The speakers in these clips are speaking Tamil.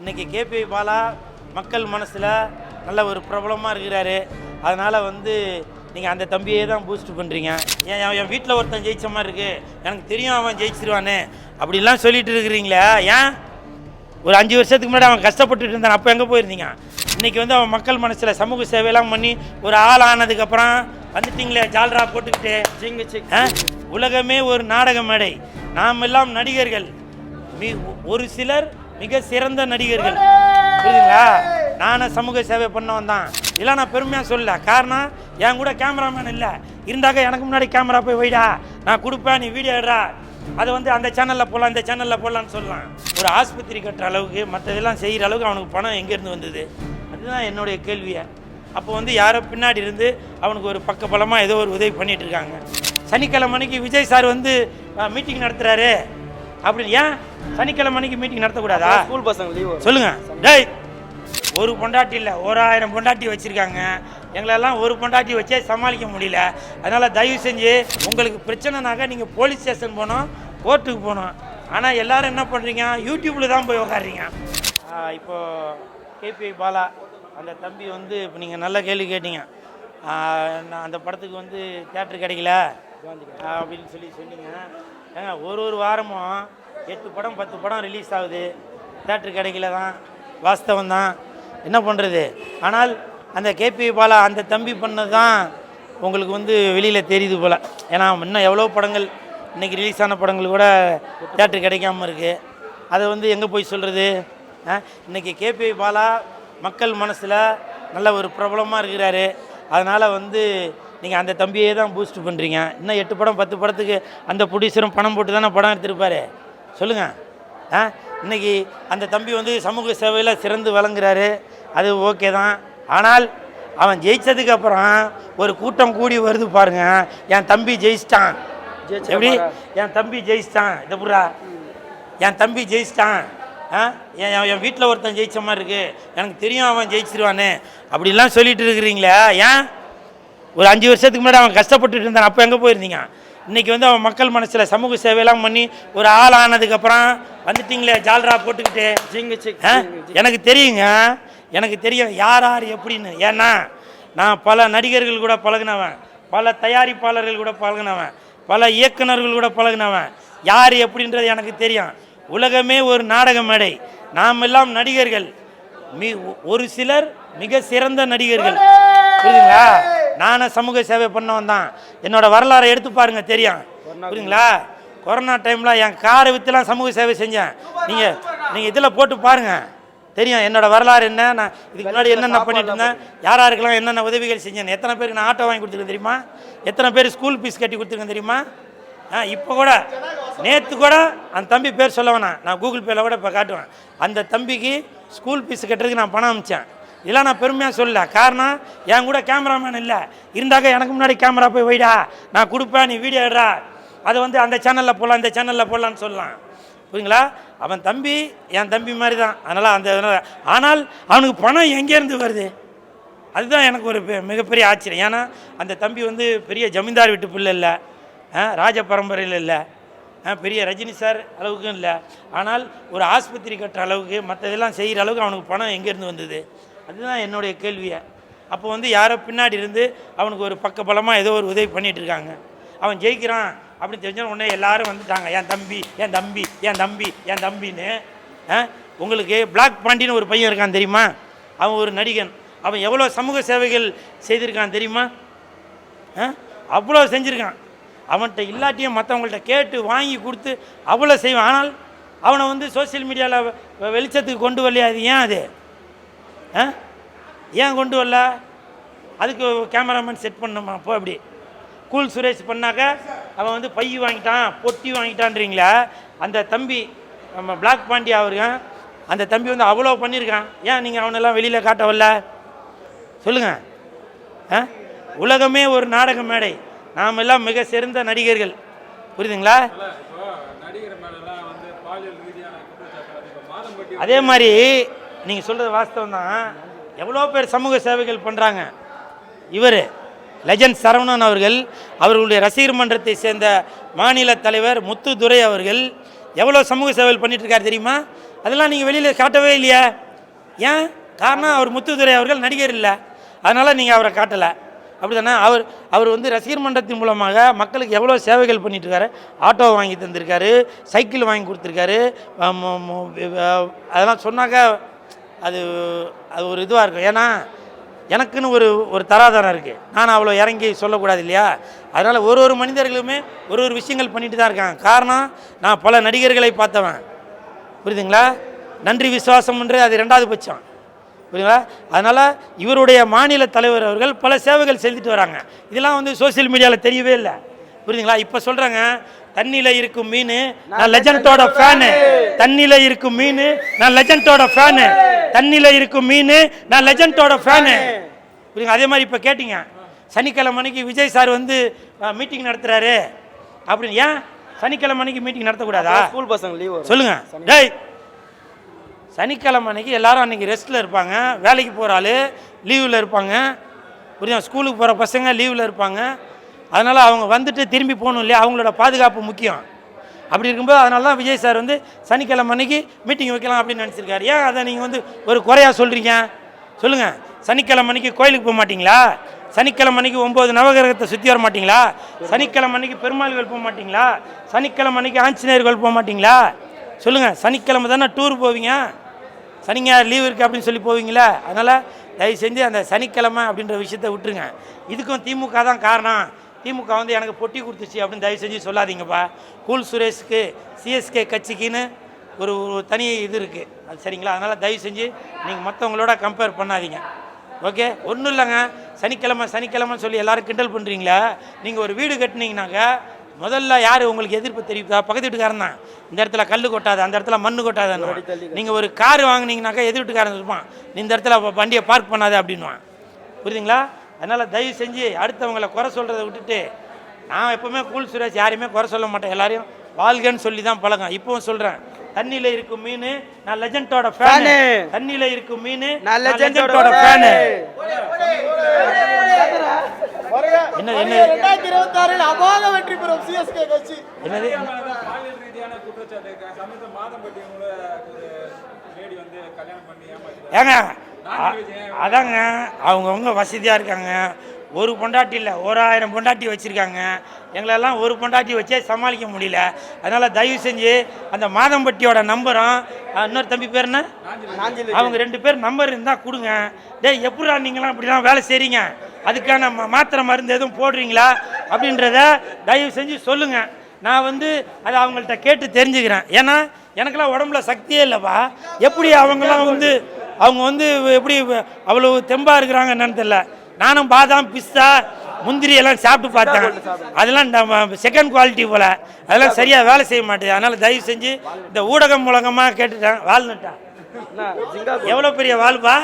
இன்னைக்கு கேபி பாலா மக்கள் மனசில் நல்ல ஒரு பிரபலமாக இருக்கிறாரு. அதனால் வந்து நீங்கள் அந்த தம்பியே தான் பூஸ்ட் பண்ணுறீங்க ஏன் என் வீட்டில் ஒருத்தன் ஜெயிச்ச மாதிரி இருக்குது எனக்கு தெரியும் அவன் ஜெயிச்சிருவானே அப்படிலாம் சொல்லிட்டு இருக்கிறீங்களே ஏன்? ஒரு அஞ்சு வருஷத்துக்கு முன்னாடி அவன் கஷ்டப்பட்டுட்டு இருந்தான். அப்போ எங்கே போயிருந்தீங்க? இன்னைக்கு வந்து அவன் மக்கள் மனசில் சமூக சேவையெல்லாம் பண்ணி ஒரு ஆள் ஆனதுக்கப்புறம் வந்துட்டீங்களே ஜால்ரா போட்டுக்கிட்டு? உலகமே ஒரு நாடக மேடை. நாம் எல்லாம் நடிகர்கள் ஒரு சிலர் மிக சிறந்த நடிகர்கள். புரியுதுங்களா? நானும் சமூக சேவை பண்ணவன் தான். இல்லை நான் பெருமையாக சொல்லல. காரணம் என் கூட கேமராமேன் இல்லை. இருந்தாக்க எனக்கு முன்னாடி கேமரா போய் வைடா. நான் கொடுப்பேன் நீ வீடியோ எடுறா அதை வந்து அந்த சேனலில் போடலாம் இந்த சேனலில் போடலான்னு சொல்லலாம். ஒரு ஆஸ்பத்திரி கட்டுற அளவுக்கு மற்றதெல்லாம் செய்கிற அளவுக்கு அவனுக்கு பணம் எங்கேருந்து வந்தது? அதுதான் என்னுடைய கேள்வியை. அப்போ வந்து யாரோ பின்னாடி இருந்து அவனுக்கு ஒரு பக்க பலமாக ஏதோ ஒரு உதவி பண்ணிகிட்டு இருக்காங்க. சனிக்கிழமை அன்னைக்கு விஜய் சார் வந்து மீட்டிங் நடத்துகிறாரு அப்படின்னு ஏன் சனிக்கிழமை அன்னைக்கு மீட்டிங் நடத்தக்கூடாதா? ஸ்கூல் பசங்க லீவு சொல்லுங்க. டேய் ஒரு பொண்டாட்டி இல்லை ஒரு ஆயிரம் பொண்டாட்டி வச்சுருக்காங்க. எங்களெல்லாம் ஒரு பொண்டாட்டி வச்சே சமாளிக்க முடியல. அதனால் தயவு செஞ்சு உங்களுக்கு பிரச்சனைனாக்க நீங்கள் போலீஸ் ஸ்டேஷன் போகணும் கோர்ட்டுக்கு போகணும். ஆனால் எல்லாரும் என்ன பண்ணுறீங்க யூடியூப்பில் தான் போய் உக்காடுறீங்க இப்போ கேபி பாலா அந்த தம்பி வந்து இப்போ நீங்கள் நல்ல கேள்வி கேட்டீங்க. அந்த படத்துக்கு வந்து தேட்டர் கிடைக்கல. அப்படின்னு சொல்லி சொன்னீங்க. ஏங்க ஒரு ஒரு வாரமும் எட்டு படம் பத்து படம் ரிலீஸ் ஆகுது. தேட்டர் கிடைக்கல தான் வாஸ்தவம் தான். என்ன பண்ணுறது ஆனால் அந்த கேபி பாலா அந்த தம்பி பண்ணது தான் உங்களுக்கு வந்து வெளியில் தெரியுது போல். ஏன்னா இன்னும் எவ்வளோ படங்கள் இன்றைக்கி ரிலீஸ் ஆன படங்கள் கூட தேட்டர் கிடைக்காம இருக்குது அதை வந்து எங்கே போய் சொல்கிறது இன்றைக்கி கேபி பாலா மக்கள் மனசில் நல்ல ஒரு பிரபலமாக இருக்கிறாரு. அதனால் வந்து நீங்கள் அந்த தம்பியே தான் பூஸ்ட் பண்ணுறீங்க இன்னும் எட்டு படம் பத்து படத்துக்கு அந்த ப்ரொடியூசரும் பணம் போட்டு தானே படம் எடுத்திருப்பாரு? சொல்லுங்கள் ஆ? இன்னைக்கு அந்த தம்பி வந்து சமூக சேவையில் சிறந்து விளங்குறாரு. அது ஓகே தான். ஆனால் அவன் ஜெயிச்சதுக்கு அப்புறம் ஒரு கூட்டம் கூடி வருது பாருங்க. என் தம்பி ஜெயிச்சிட்டான். ஜெயிச்ச எப்படி. என் தம்பி ஜெயிச்சிட்டான். இதை புறா என் தம்பி ஜெயிச்சிட்டான். ஆ? என் என் வீட்டில் ஒருத்தன் ஜெயிச்ச மாதிரி இருக்கு. எனக்கு தெரியும் அவன் ஜெயிச்சிருவானே அப்படிலாம் சொல்லிட்டு இருக்கிறீங்களே ஏன்? ஒரு அஞ்சு வருஷத்துக்கு முன்னாடி அவன் கஷ்டப்பட்டுட்டு இருந்தான். அப்போ எங்கே போயிருந்தீங்க? இன்னைக்கு வந்து அவன் மக்கள் மனசில் சமூக சேவையெல்லாம் பண்ணி ஒரு ஆள் ஆனதுக்கப்புறம் வந்துட்டீங்களே ஜால்ரா போட்டுக்கிட்டு? எனக்கு தெரியுங்க. எனக்கு தெரியும் யார் யார் எப்படின்னு. ஏன்னா நான் பல நடிகர்கள் கூட பழகுனவன். பல தயாரிப்பாளர்கள் கூட பழகுனவன். பல இயக்குனர்கள் கூட பழகுனவன். யார் எப்படின்றது எனக்கு தெரியும். உலகமே ஒரு நாடக மேடை. நாம் எல்லாம் நடிகர்கள். மி ஒரு சிலர் மிக சிறந்த நடிகர்கள். புரியுதுங்களா? நானும் சமூக சேவை பண்ணவன் தான். என்னோட வரலாறை எடுத்து பாருங்க தெரியும். புரியுதுங்களா? கொரோனா டைமில் என் காரை விற்றுலாம் சமூக சேவை செஞ்சேன். நீங்கள் நீங்கள் இதில் போட்டு பாருங்க. தெரியும் என்னோட வரலாறு என்ன? நான் இதுக்கு முன்னாடி என்னென்ன பண்ணிட்டு இருந்தேன்? யார் யாருக்கெல்லாம் என்னென்ன உதவிகள் செஞ்சேன்? எத்தனை பேருக்கு நான் ஆட்டோ வாங்கி கொடுத்துருக்கேன் தெரியுமா? எத்தனை பேர் ஸ்கூல் ஃபீஸ் கட்டி கொடுத்துருக்கேன் தெரியுமா? ஆ இப்போ கூட நேற்று கூட அந்த தம்பி பேர் சொல்ல வேணாம் நான் கூகுள் பேல கூட இப்போ காட்டுவேன். அந்த தம்பிக்கு ஸ்கூல் ஃபீஸ் கட்டுறதுக்கு நான் பணம் அனுப்பிச்சேன் இல்லை நான் பெருமையாக சொல்லல. காரணம் என் கூட கேமராமேன் இல்லை. இருந்தாக்க எனக்கு முன்னாடி கேமரா போய் வைடா. நான் கொடுப்பேன் நீ வீடியோ எடுறா அதை வந்து அந்த சேனலில் போடலாம் இந்த சேனலில் போடலான்னு சொல்லலாம். புரியுங்களா அவன் தம்பி என் தம்பி மாதிரி தான் அதனால் அந்த இதனால் ஆனால் அவனுக்கு பணம் எங்கேருந்து வருது? அதுதான் எனக்கு ஒரு பெ- மிகப்பெரிய ஆச்சரியம். ஏன்னா அந்த தம்பி வந்து பெரிய ஜமீன்தார் வீட்டு பிள்ளை இல்லை. ஆ, ராஜ பரம்பரையில் இல்லை. ஆ, பெரிய ரஜினி சார் அளவுக்கும் இல்லை. ஆனால் ஒரு ஆஸ்பத்திரி கட்டுற அளவுக்கு மற்றதெல்லாம் செய்கிற அளவுக்கு அவனுக்கு பணம் எங்கேருந்து வந்தது? அதுதான் என்னுடைய கேள்வியை. அப்போ வந்து யாரோ பின்னாடி இருந்து அவனுக்கு ஒரு பக்க பலமாக ஏதோ ஒரு உதவி பண்ணிகிட்டு இருக்காங்க. அவன் ஜெயிக்கிறான் அப்படின்னு தெரிஞ்ச உடனே எல்லாரும் வந்துட்டாங்க. என் தம்பி என் தம்பி என் தம்பி என் தம்பின்னு. உங்களுக்கு பிளாக் பாண்டின்னு ஒரு பையன் இருக்கான் தெரியுமா? அவன் ஒரு நடிகன். அவன் எவ்வளோ சமூக சேவைகள் செய்திருக்கான் தெரியுமா? ஆ? அவ்வளோ செஞ்சுருக்கான். அவன்கிட்ட இல்லாட்டியும் மற்றவங்கள்ட்ட கேட்டு வாங்கி கொடுத்து அவ்வளோ செய்வான். ஆனால் அவனை வந்து சோஷியல் மீடியாவில் வெளிச்சத்துக்கு கொண்டு வரலையா? அது ஏன் அது? ஏன் கொண்டு வரல? அதுக்கு கேமராமேன் செட் பண்ணணுமா? அப்போ அப்படி. கூல் சுரேஷ் பண்ணாக்க அவன் வந்து பை வாங்கிட்டான் பொட்டி வாங்கிட்டான்றீங்களா? அந்த தம்பி நம்ம பிளாக் பாண்டி அவருங்க அந்த தம்பி வந்து அவ்வளோ பண்ணியிருக்கான். ஏன் நீங்கள் அவனெல்லாம் வெளியில் காட்ட வரல? சொல்லுங்கள் ஆ? உலகமே ஒரு நாடக மேடை. நாம் எல்லாம் மிக சிறந்த நடிகர்கள். புரியுதுங்களா? அதே மாதிரி நீங்கள் சொல்கிறது வாஸ்தவம் தான். எவ்வளோ பேர் சமூக சேவைகள் பண்ணுறாங்க இவர் லெஜண்ட் சரவணன் அவர்கள் அவர்களுடைய ரசிகர் மன்றத்தை சேர்ந்த மாநில தலைவர் முத்துதுரை அவர்கள் எவ்வளோ சமூக சேவைகள் பண்ணிட்டு தெரியுமா? அதெல்லாம் நீங்கள் வெளியில் காட்டவே இல்லையா? ஏன்? காரணம் அவர் முத்துதுரை அவர்கள் நடிகர் இல்லை. அதனால் நீங்கள் அவரை காட்டலை. அப்படி தானே அவர் அவர் வந்து ரசிகர் மன்றத்தின் மூலமாக மக்களுக்கு எவ்வளோ சேவைகள் பண்ணிட்டுருக்காரு? ஆட்டோ வாங்கி தந்திருக்காரு சைக்கிள் வாங்கி கொடுத்துருக்காரு அதெல்லாம் சொன்னாக்க அது அது ஒரு இதுவாக இருக்கும். ஏன்னா எனக்குன்னு ஒரு ஒரு தராதரம் இருக்குது நான் அவ்வளோ இறங்கி சொல்லக்கூடாது இல்லையா? அதனால் ஒரு ஒரு மனிதர்களுமே ஒரு ஒரு விஷயங்கள் பண்ணிட்டு தான் இருக்காங்க. காரணம் நான் பல நடிகர்களை பார்த்தவன். புரியுதுங்களா? நன்றி விசுவாசம்ன்றது அது ரெண்டாவது பட்சம். புரியுங்களா அதனால் இவருடைய மாநில தலைவர் அவர்கள் பல சேவைகள் செஞ்சுட்டு வராங்க. இதெல்லாம் வந்து சோஷியல் மீடியாவில் தெரியவே இல்லை. புரியுதுங்களா? இப்போ சொல்கிறாங்க தண்ணியில் இருக்கும் மீன் நான் லெஜண்டோட ஃபேனு. தண்ணியில் இருக்கும் மீன் நான் லெஜண்டோட ஃபேனு. தண்ணியில் இருக்கும் மீன் நான் லெஜண்டோட ஃபேனு. புரியுங்க அதே மாதிரி இப்போ கேட்டிங்க. சனிக்கிழமை அன்னைக்கு விஜய் சார் வந்து மீட்டிங் நடத்துகிறாரு அப்படின்னு ஏன்? சனிக்கிழமை அன்னைக்கு மீட்டிங் நடத்தக்கூடாதா? ஸ்கூல் பசங்க லீவ் சொல்லுங்க. டேய் சனிக்கிழமை அன்னைக்கு எல்லாரும் அன்னைக்கு ரெஸ்ட்டில் இருப்பாங்க. வேலைக்கு போகிற ஆள் லீவில் இருப்பாங்க. புரியுதா ஸ்கூலுக்கு போகிற பசங்க லீவில் இருப்பாங்க. அதனால் அவங்க வந்துட்டு திரும்பி போகணும் இல்லையா? அவங்களோட பாதுகாப்பு முக்கியம். அப்படி இருக்கும்போது அதனால தான் விஜய் சார் வந்து சனிக்கிழமை அன்னைக்கு மீட்டிங் வைக்கலாம் அப்படின்னு நினச்சிருக்காரு. ஏன் அதை நீங்கள் வந்து ஒரு குறையாக சொல்கிறீங்க சொல்லுங்கள் சனிக்கிழமை அன்னைக்கு கோயிலுக்கு போக மாட்டிங்களா? சனிக்கிழமை அன்னைக்கு ஒம்பது நவகிரகத்தை சுற்றி வர மாட்டிங்களா? சனிக்கிழமை அன்னைக்கு பெருமாள்கள் போக மாட்டிங்களா? சனிக்கிழமை அன்னைக்கு ஆஞ்சநேயர்கள் போக மாட்டீங்களா? சொல்லுங்கள் சனிக்கிழமை தானே டூர் போவீங்க? சனிங்க லீவ் இருக்குது அப்படின்னு சொல்லி போவீங்களா அதனால் தயவு செஞ்சு அந்த சனிக்கிழமை அப்படின்ற விஷயத்தை விட்டுருங்க. இதுக்கும் திமுக தான் காரணம். திமுக வந்து எனக்கு பொட்டி கொடுத்துச்சு அப்படின்னு தயவு செஞ்சு சொல்லாதீங்கப்பா. கூல் சுரேஷ்க்கு சிஎஸ்கே கட்சிக்குன்னு ஒரு ஒரு தனி இது இருக்குது அது சரிங்களா? அதனால் தயவு செஞ்சு நீங்கள் மற்றவங்களோட கம்பேர் பண்ணாதீங்க. ஓகே ஒன்றும் இல்லைங்க. சனிக்கிழமை சனிக்கிழமைன்னு சொல்லி எல்லாரும் கிண்டல் பண்ணுறீங்களா நீங்கள் ஒரு வீடு கட்டினீங்கனாக்க முதல்ல யார் உங்களுக்கு எதிர்ப்பு தெரிவித்தா பக்கத்து வீட்டுக்காரன் தான். இந்த இடத்துல கல் கொட்டாது அந்த இடத்துல மண்ணு கொட்டாதுன்னு நீங்கள் ஒரு கார் வாங்குனீங்கனாக்கா எதிர் வீட்டுக்காரன் இருப்பான். நீ இந்த இடத்துல வண்டியை பார்க் பண்ணாத அப்படின்வான் புரியுதுங்களா? அதனால் தயவு செஞ்சு அடுத்தவங்களை குறை சொல்கிறத விட்டுட்டு நான் எப்பவுமே கூல் சுரேஷ் யாரையுமே குறை சொல்ல மாட்டேன். எல்லாரையும் வாழ்கன்னு சொல்லி தான் பழகம் இப்பவும் சொல்கிறேன் தண்ணியில் இருக்கும் மீன் நான் லெஜண்டோட ஃபேனு. தண்ணியில் இருக்கும் மீன் நான் லெஜண்டோட ஃபேனு. என்ன என்ன ரெண்டாயிரத்தி இருபத்தாறில் அபாக வெற்றி பெறும் சிஎஸ்கே கட்சி. என்னது? ஒரு ஏங்க அதாங்க அவங்கவுங்க வசதியாக இருக்காங்க. ஒரு பொண்டாட்டி இல்லை ஓராயிரம் பொண்டாட்டி வச்சுருக்காங்க. எங்களெல்லாம் ஒரு பொண்டாட்டி வச்சே சமாளிக்க முடியல. அதனால் தயவு செஞ்சு அந்த மாதம்பட்டியோட நம்பரும் இன்னொரு தம்பி பேர் என்ன? நாஞ்சில் அவங்க ரெண்டு பேர் நம்பர் இருந்தால் கொடுங்க. டேய் எப்படா நீங்களாம் இப்படிலாம் வேலை செய்கிறீங்க அதுக்கான மாத்திரை மருந்து எதுவும் போடுறீங்களா அப்படின்றத தயவு செஞ்சு சொல்லுங்கள் நான் வந்து அதை அவங்கள்ட்ட கேட்டு தெரிஞ்சுக்கிறேன். ஏன்னா எனக்கெல்லாம் உடம்புல சக்தியே இல்லைப்பா. எப்படி அவங்கெல்லாம் வந்து அவங்க வந்து எப்படி அவ்வளோ தெம்பாக இருக்கிறாங்க என்னன்னு தெரியல. நானும் பாதாம் பிஸ்தா முந்திரி எல்லாம் சாப்பிட்டு பார்த்தேன். அதெல்லாம் நம்ம செகண்ட் குவாலிட்டி போல். அதெல்லாம் சரியாக வேலை செய்ய மாட்டேது அதனால் தயவு செஞ்சு இந்த ஊடகம் மூலகமாக கேட்டுட்டேன். வாழ்ந்துட்டேன் எவ்வளோ பெரிய வாழ்ப்பா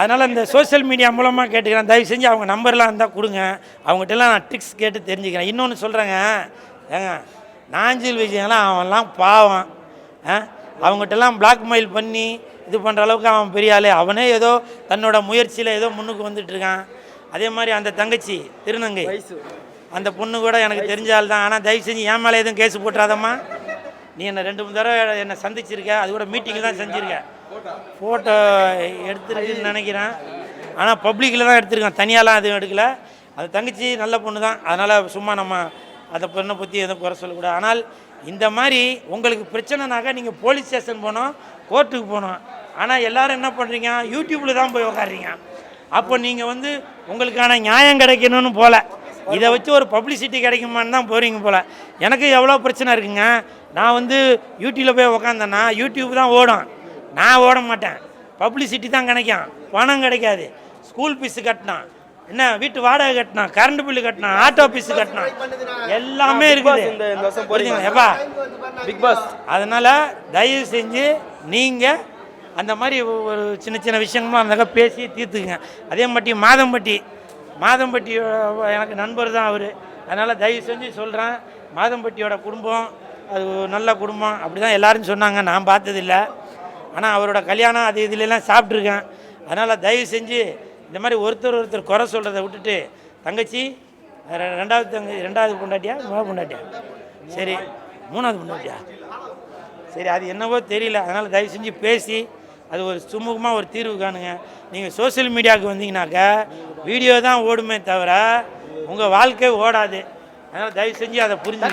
அதனால் இந்த சோஷியல் மீடியா மூலமாக கேட்டுக்கிறேன். தயவு செஞ்சு அவங்க நம்பர்லாம் இருந்தால் கொடுங்க. அவங்ககிட்டலாம் நான் ட்ரிக்ஸ் கேட்டு தெரிஞ்சுக்கிறேன். இன்னொன்று சொல்கிறேங்க ஏங்க நாஞ்சில் விஜயம்லாம் அவன்லாம் பாவம். அவங்ககிட்டலாம் பிளாக்மெயில் பண்ணி இது பண்ணுற அளவுக்கு அவன் பெரிய ஆளு. அவனே ஏதோ தன்னோட முயற்சியில் ஏதோ முன்னுக்கு வந்துட்டு இருக்கான் அதே மாதிரி அந்த தங்கச்சி திருநங்கை. அந்த பொண்ணு கூட எனக்கு தெரிஞ்ச ஆள் தான் ஆனால் தயவு செஞ்சு என் மேலே எதுவும் கேஸ் போட்டுறாதம்மா. நீ என்னை ரெண்டு மூணு தடவை என்னை சந்திச்சிருக்க. அது கூட மீட்டிங் தான் செஞ்சுருக்க. ஃபோட்டோ எடுத்துருக்குன்னு நினைக்கிறேன். ஆனால் பப்ளிக்கில் தான் எடுத்திருக்கேன். தனியாலாம் எதுவும் எடுக்கல. அது தங்கச்சி நல்ல பொண்ணு தான் அதனால் சும்மா நம்ம அதை பொண்ணை பற்றி எதுவும் குறை சொல்லக்கூடாது. ஆனால் இந்த மாதிரி உங்களுக்கு பிரச்சனைனாக்கா நீங்கள் போலீஸ் ஸ்டேஷன் போனோம் கோர்ட்டுக்கு போனோம். ஆனால் எல்லோரும் என்ன பண்ணுறீங்க யூடியூப்பில் தான் போய் உக்காடுறீங்க அப்போ நீங்கள் வந்து உங்களுக்கான நியாயம் கிடைக்கணும்னு போல. இதை வச்சு ஒரு பப்ளிசிட்டி கிடைக்குமான்னு தான் போகிறீங்க போல். எனக்கு எவ்வளோ பிரச்சனை இருக்குங்க? நான் வந்து யூடியூப்பில் போய் உக்காந்தேன்னா யூடியூப் தான் ஓடும். நான் ஓட மாட்டேன். பப்ளிசிட்டி தான் கிடைக்கும் பணம் கிடைக்காது. ஸ்கூல் ஃபீஸு கட்டினான். என்ன வீட்டு வாடகை கட்டினான். கரண்ட் பில்லு கட்டினான். ஆட்டோ ஃபீஸு கட்டினான். எல்லாமே இருக்குது. இந்த வருஷம் புரியுதுங்க எப்பா பிக் பாஸ் அதனால் தயவு செஞ்சு நீங்கள் அந்த மாதிரி ஒரு சின்ன சின்ன விஷயங்களும் அந்த பேசி தீர்த்துக்குங்க. அதே மாதிரி மாதம்பட்டி. மாதம்பட்டியோட எனக்கு நண்பர் தான் அவர். அதனால் தயவு செஞ்சு சொல்கிறேன் மாதம்பட்டியோட குடும்பம் அது நல்ல குடும்பம். அப்படி தான் எல்லாரும் சொன்னாங்க. நான் பார்த்ததில்ல. ஆனால் அவரோட கல்யாணம் அது இதுலலாம் சாப்பிட்ருக்கேன் அதனால் தயவு செஞ்சு இந்த மாதிரி ஒருத்தர் ஒருத்தர் குறை சொல்கிறத விட்டுட்டு தங்கச்சி ரெண்டாவது தங்க ரெண்டாவது பொண்டாட்டியா மூணாவது பொண்டாட்டியா? சரி மூணாவது பொண்டாட்டியா? சரி அது என்னவோ தெரியல. அதனால் தயவு செஞ்சு பேசி அது ஒரு சுமூகமாக ஒரு தீர்வு காணுங்க. நீங்கள் சோஷியல் மீடியாவுக்கு வந்தீங்கன்னாக்கா வீடியோ தான் ஓடுமே தவிர உங்கள் வாழ்க்கை ஓடாது. அதனால் தயவு செஞ்சு அதை புரிஞ்சு